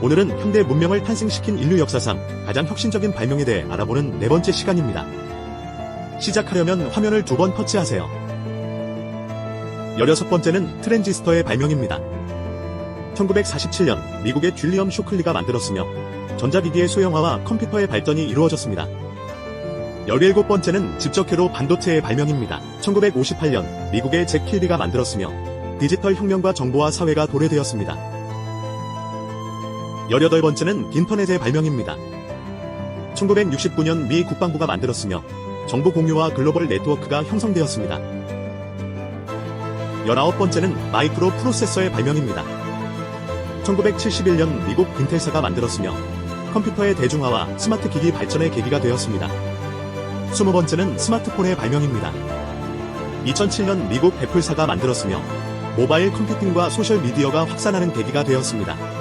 오늘은 현대 문명을 탄생시킨 인류 역사상 가장 혁신적인 발명에 대해 알아보는 네 번째 시간입니다. 시작하려면 화면을 두 번 터치하세요. 16번째는 트랜지스터의 발명입니다. 1947년 미국의 줄리엄 쇼클리가 만들었으며 전자기기의 소형화와 컴퓨터의 발전이 이루어졌습니다. 17번째는 집적회로 반도체의 발명입니다. 1958년 미국의 잭 킬비가 만들었으며 디지털 혁명과 정보화 사회가 도래되었습니다. 18번째는 인터넷의 발명입니다. 1969년 미 국방부가 만들었으며 정보 공유와 글로벌 네트워크가 형성되었습니다. 19번째는 마이크로 프로세서의 발명입니다. 1971년 미국 인텔사가 만들었으며 컴퓨터의 대중화와 스마트 기기 발전의 계기가 되었습니다. 20번째는 스마트폰의 발명입니다. 2007년 미국 애플사가 만들었으며 모바일 컴퓨팅과 소셜미디어가 확산하는 계기가 되었습니다.